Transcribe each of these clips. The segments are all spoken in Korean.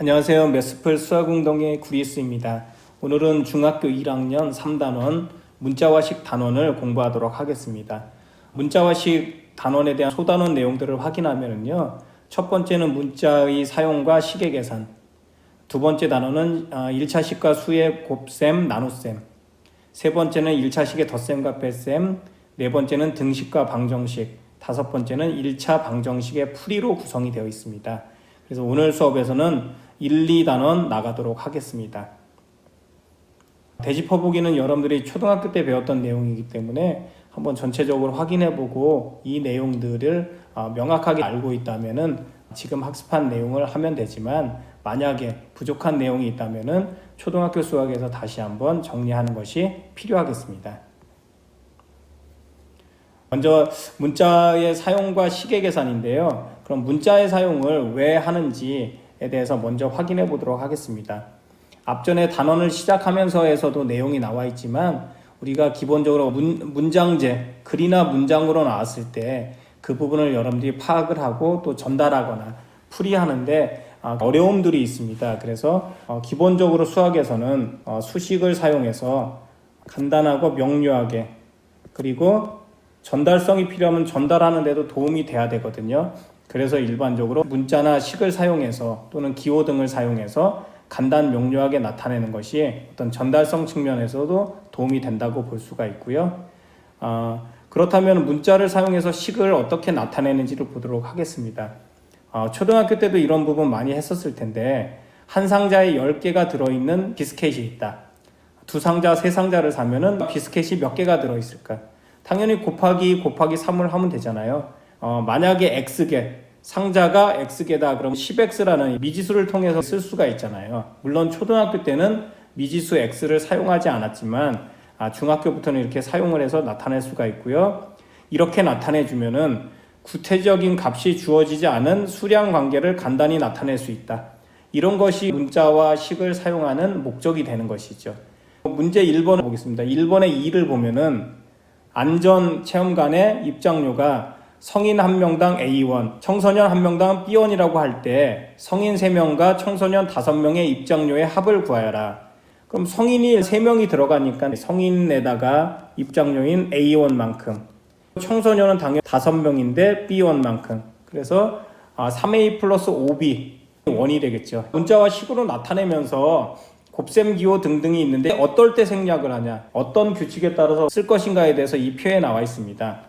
안녕하세요. 메스플 수학운동의 구리스입니다. 오늘은 중학교 1학년 3단원 문자와식 단원을 공부하도록 하겠습니다. 문자와식 단원에 대한 소단원 내용들을 확인하면요. 첫 번째는 문자의 사용과 시계 계산. 두 번째 단원은 1차식과 수의 곱셈, 나눗셈. 세 번째는 1차식의 덧셈과 뺄셈. 네 번째는 등식과 방정식. 다섯 번째는 1차 방정식의 풀이로 구성이 되어 있습니다. 그래서 오늘 수업에서는 1, 2단원 나가도록 하겠습니다. 대지퍼보기는 여러분들이 초등학교 때 배웠던 내용이기 때문에 한번 전체적으로 확인해 보고 이 내용들을 어, 명확하게 알고 있다면은 지금 학습한 내용을 하면 되지만 만약에 부족한 내용이 있다면은 초등학교 수학에서 다시 한번 정리하는 것이 필요하겠습니다. 먼저 문자의 사용과 시계 계산인데요. 그럼 문자의 사용을 왜 하는지에 대해서 먼저 확인해 보도록 하겠습니다. 앞전에 단원을 시작하면서에서도 내용이 나와 있지만 우리가 기본적으로 문, 문장제, 글이나 문장으로 나왔을 때 그 부분을 여러분들이 파악을 하고 또 전달하거나 풀이하는데 아, 어려움들이 있습니다. 그래서 어, 기본적으로 수학에서는 어, 수식을 사용해서 간단하고 명료하게 그리고 전달성이 필요하면 전달하는 데도 도움이 돼야 되거든요. 그래서 일반적으로 문자나 식을 사용해서 또는 기호 등을 사용해서 간단 명료하게 나타내는 것이 어떤 전달성 측면에서도 도움이 된다고 볼 수가 있고요. 어, 그렇다면 문자를 사용해서 식을 어떻게 나타내는지를 보도록 하겠습니다. 어, 초등학교 때도 이런 부분 많이 했었을 텐데 한 상자에 10개가 들어있는 비스켓이 있다. 두 상자, 세 상자를 사면은 비스켓이 몇 개가 들어있을까? 당연히 곱하기 곱하기 3을 하면 되잖아요. 어, 만약에 x개 상자가 x개다 그럼 10x라는 미지수를 통해서 쓸 수가 있잖아요. 물론 초등학교 때는 미지수 x를 사용하지 않았지만 아, 중학교부터는 이렇게 사용을 해서 나타낼 수가 있고요. 이렇게 나타내 주면은 구체적인 값이 주어지지 않은 수량 관계를 간단히 나타낼 수 있다. 이런 것이 문자와 식을 사용하는 목적이 되는 것이죠. 문제 1번 보겠습니다. 1번의 2를 보면은 안전 체험관의 입장료가 성인 한 명당 A1, 청소년 한 명당 B1이라고 할 때 성인 3명과 청소년 5명의 입장료의 합을 구하여라. 그럼 성인이 3명이 들어가니까 성인에다가 입장료인 A1만큼, 청소년은 당연히 5명인데 B1만큼. 그래서 3A 플러스 5B 원이 되겠죠. 문자와 식으로 나타내면서 곱셈 기호 등등이 있는데 어떨 때 생략을 하냐, 어떤 규칙에 따라서 쓸 것인가에 대해서 이 표에 나와 있습니다.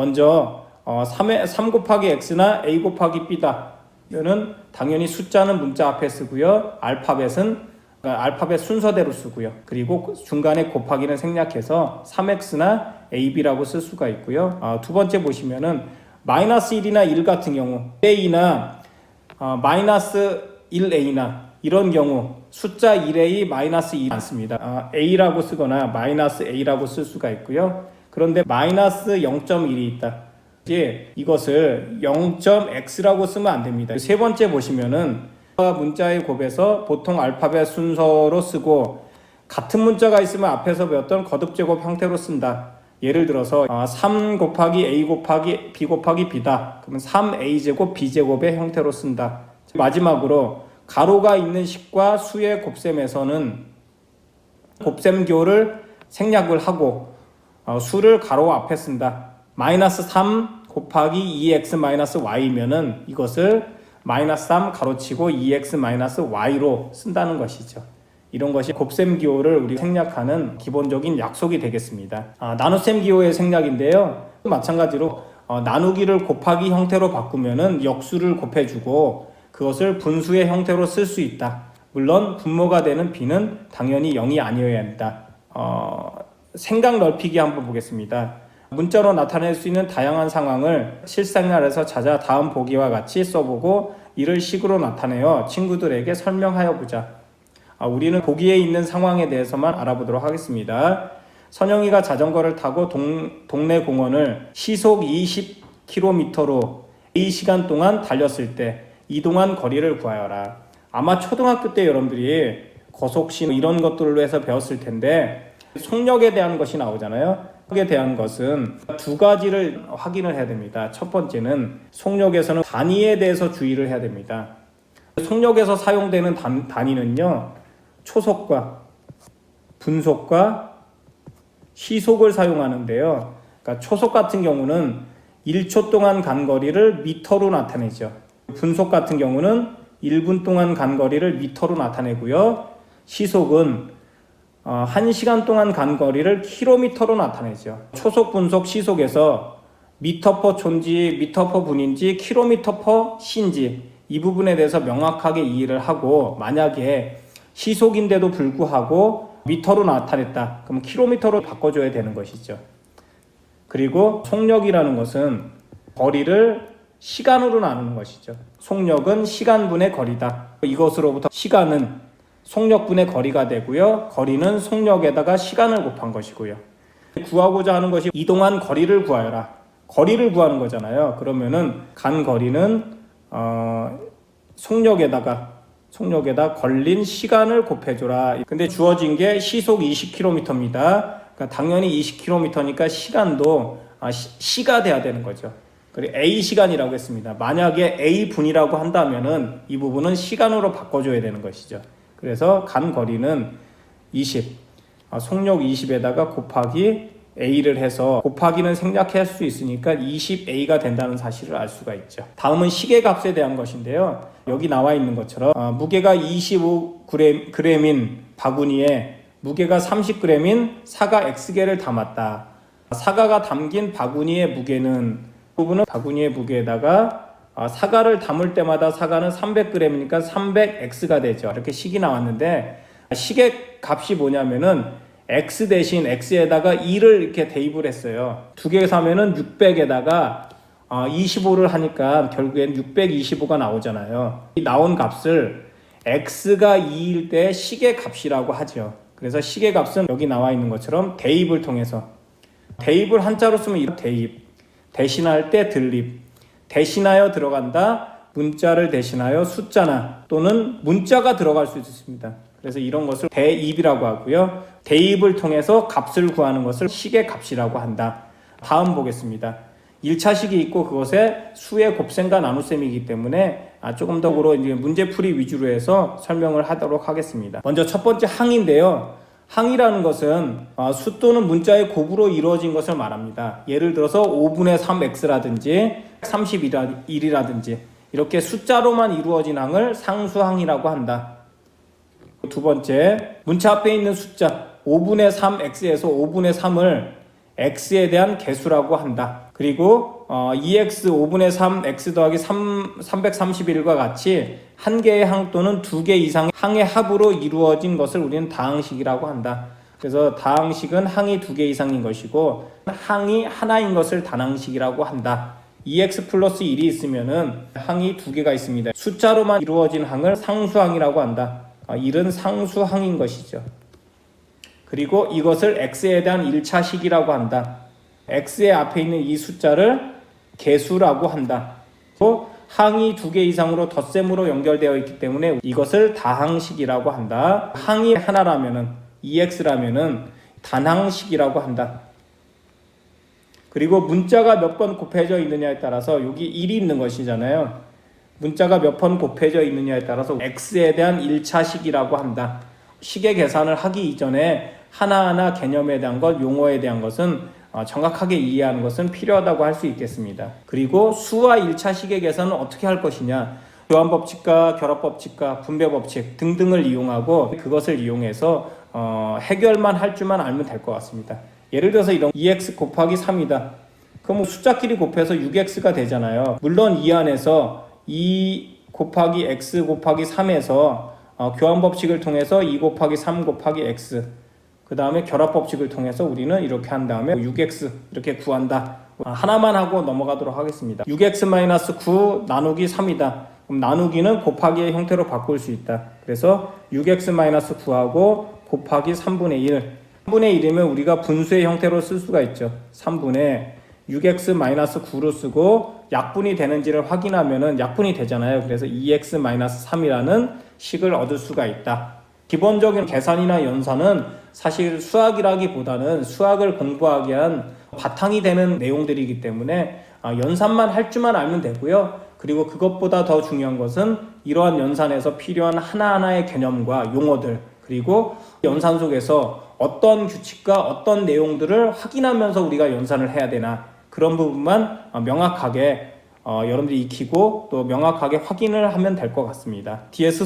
먼저 어, 3의, 3 곱하기 x나 a 곱하기 b다. 는 당연히 숫자는 문자 앞에 쓰고요. 알파벳은 그러니까 알파벳 순서대로 쓰고요. 그리고 중간에 곱하기는 생략해서 3x나 ab라고 쓸 수가 있고요. 어, 두 번째 보시면은 마이너스 1이나 1 같은 경우 a나 어, 마이너스 1a나 이런 경우 숫자 1a 마이너스 2 많습니다. 어, a라고 쓰거나 마이너스 a라고 쓸 수가 있고요. 그런데 마이너스 0.1이 있다. 이제 이것을 0.x라고 쓰면 안 됩니다. 세 번째 보시면은 문자의 곱에서 보통 알파벳 순서로 쓰고 같은 문자가 있으면 앞에서 배웠던 거듭 제곱 형태로 쓴다. 예를 들어서 3 곱하기 a 곱하기 b 곱하기 b다. 그러면 3a 제곱 b 제곱의 형태로 쓴다. 마지막으로 가로가 있는 식과 수의 곱셈에서는 곱셈교를 생략을 하고 어, 수를 가로 앞에 쓴다. 마이너스 3 곱하기 2x 마이너스 y면은 이것을 마이너스 3 가로치고 2x 마이너스 y로 쓴다는 것이죠. 이런 것이 곱셈 기호를 우리 생략하는 기본적인 약속이 되겠습니다. 아, 나눗셈 기호의 생략인데요. 마찬가지로 어, 나누기를 곱하기 형태로 바꾸면은 역수를 곱해주고 그것을 분수의 형태로 쓸 수 있다. 물론 분모가 되는 b는 당연히 0이 아니어야 한다. 어, 생각 넓히기 한번 보겠습니다. 문자로 나타낼 수 있는 다양한 상황을 실생활에서 찾아 다음 보기와 같이 써보고 이를 식으로 나타내어 친구들에게 설명하여 보자. 아, 우리는 보기에 있는 상황에 대해서만 알아보도록 하겠습니다. 선영이가 자전거를 타고 동, 동네 공원을 시속 20km로 이 시간 동안 달렸을 때 이동한 거리를 구하여라. 아마 초등학교 때 여러분들이 거속신 이런 것들로 해서 배웠을 텐데 속력에 대한 것이 나오잖아요. 속력에 대한 것은 두 가지를 확인을 해야 됩니다. 첫 번째는 속력에서는 단위에 대해서 주의를 해야 됩니다. 속력에서 사용되는 단, 단위는요, 초속과 분속과 시속을 사용하는데요. 그러니까 초속 같은 경우는 1초 동안 간 거리를 미터로 나타내죠. 분속 같은 경우는 1분 동안 간 거리를 미터로 나타내고요. 시속은 어, 1시간 동안 간 거리를 킬로미터로 나타내죠. 초속, 분속, 시속에서 미터 퍼 촌지, 미터 퍼 분인지, 킬로미터 퍼 신지 이 부분에 대해서 명확하게 이해를 하고 만약에 시속인데도 불구하고 미터로 나타냈다. 그럼 킬로미터로 바꿔줘야 되는 것이죠. 그리고 속력이라는 것은 거리를 시간으로 나누는 것이죠. 속력은 시간분의 거리다. 이것으로부터 시간은 속력분의 거리가 되고요. 거리는 속력에다가 시간을 곱한 것이고요. 구하고자 하는 것이 이동한 거리를 구하여라. 거리를 구하는 거잖아요. 그러면은 간 거리는 어, 속력에다가 속력에다 걸린 시간을 곱해줘라. 근데 주어진 게 시속 20km입니다. 그러니까 당연히 20km니까 시간도 아, 시, 가 돼야 되는 거죠. 그리고 A 시간이라고 했습니다. 만약에 A 분이라고 한다면은 이 부분은 시간으로 바꿔줘야 되는 것이죠. 그래서 간 거리는 20, 아, 속력 20에다가 곱하기 A를 해서 곱하기는 생략할 수 있으니까 20A가 된다는 사실을 알 수가 있죠. 다음은 시계값에 대한 것인데요. 여기 나와 있는 것처럼 어, 무게가 25g인 바구니에 무게가 30g인 사과 X개를 담았다. 사과가 담긴 바구니의 무게는 부분은 바구니의 무게에다가 아, 사과를 담을 때마다 사과는 300g이니까 300x가 되죠. 이렇게 식이 나왔는데 식의 값이 뭐냐면은 x 대신 x에다가 2를 이렇게 대입을 했어요. 두 개 사면은 600에다가 25를 하니까 결국엔 625가 나오잖아요. 이 나온 값을 x가 2일 때 식의 값이라고 하죠. 그래서 식의 값은 여기 나와 있는 것처럼 대입을 통해서 대입을 한자로 쓰면 이 대입, 대신할 때 들립, 대신하여 들어간다. 문자를 대신하여 숫자나 또는 문자가 들어갈 수 있습니다. 그래서 이런 것을 대입이라고 하고요. 대입을 통해서 값을 구하는 것을 식의 값이라고 한다. 다음 보겠습니다. 1차 식이 있고 그것에 수의 곱셈과 나눗셈이기 때문에 아, 조금 더 그로 이제 문제풀이 위주로 해서 설명을 하도록 하겠습니다. 먼저 첫 번째 항인데요. 항이라는 것은 아, 수 또는 문자의 곱으로 이루어진 것을 말합니다. 예를 들어서 5분의 3x라든지 31이라든지 이렇게 숫자로만 이루어진 항을 상수항이라고 한다. 두 번째, 문자 앞에 있는 숫자 5분의 3x에서 5분의 3을 x에 대한 개수라고 한다. 그리고 어, 2x 5분의 3 x 더하기 3, 331과 같이 한 개의 항 또는 두 개 이상의 항의 합으로 이루어진 것을 우리는 다항식이라고 한다. 그래서 다항식은 항이 두 개 이상인 것이고 항이 하나인 것을 단항식이라고 한다. 2x 플러스 1이 있으면은 항이 두 개가 있습니다. 숫자로만 이루어진 항을 상수항이라고 한다. 1은 아, 상수항인 것이죠. 그리고 이것을 x에 대한 1차식이라고 한다. X의 앞에 있는 이 숫자를 개수라고 한다. 또 항이 두 개 이상으로 덧셈으로 연결되어 있기 때문에 이것을 다항식이라고 한다. 항이 하나라면은 2x라면은 단항식이라고 한다. 그리고 문자가 몇 번 곱해져 있느냐에 따라서 여기 1이 있는 것이잖아요. 문자가 몇 번 곱해져 있느냐에 따라서 x에 대한 1차식이라고 한다. 식의 계산을 하기 이전에 하나하나 개념에 대한 것, 용어에 대한 것은 어, 정확하게 이해하는 것은 필요하다고 할 수 있겠습니다. 그리고 수와 1차 식의 계산은 어떻게 할 것이냐? 교환법칙과 결합법칙과 분배법칙 등등을 이용하고 그것을 이용해서 어, 해결만 할 줄만 알면 될 것 같습니다. 예를 들어서 이런 2x 곱하기 3이다. 그럼 뭐 숫자끼리 곱해서 6x가 되잖아요. 물론 이 안에서 2 곱하기 x 곱하기 3에서 어, 교환 법칙을 통해서 2 곱하기 3 곱하기 x 그 다음에 결합 법칙을 통해서 우리는 이렇게 한 다음에 6x 이렇게 구한다. 아, 하나만 하고 넘어가도록 하겠습니다. 6x-9 나누기 3이다. 그럼 나누기는 곱하기의 형태로 바꿀 수 있다. 그래서 6x-9하고 곱하기 3분의 1 3분의 1이면 우리가 분수의 형태로 쓸 수가 있죠. 3분의 6x-9로 쓰고 약분이 되는지를 확인하면은 약분이 되잖아요. 그래서 2x-3이라는 식을 얻을 수가 있다. 기본적인 계산이나 연산은 사실 수학이라기보다는 수학을 공부하기 위한 바탕이 되는 내용들이기 때문에 아, 연산만 할 줄만 알면 되고요. 그리고 그것보다 더 중요한 것은 이러한 연산에서 필요한 하나하나의 개념과 용어들 그리고 연산 속에서 어떤 규칙과 어떤 내용들을 확인하면서 우리가 연산을 해야 되나 그런 부분만 어, 명확하게 어, 여러분들이 익히고 또 명확하게 확인을 하면 될 것 같습니다. DS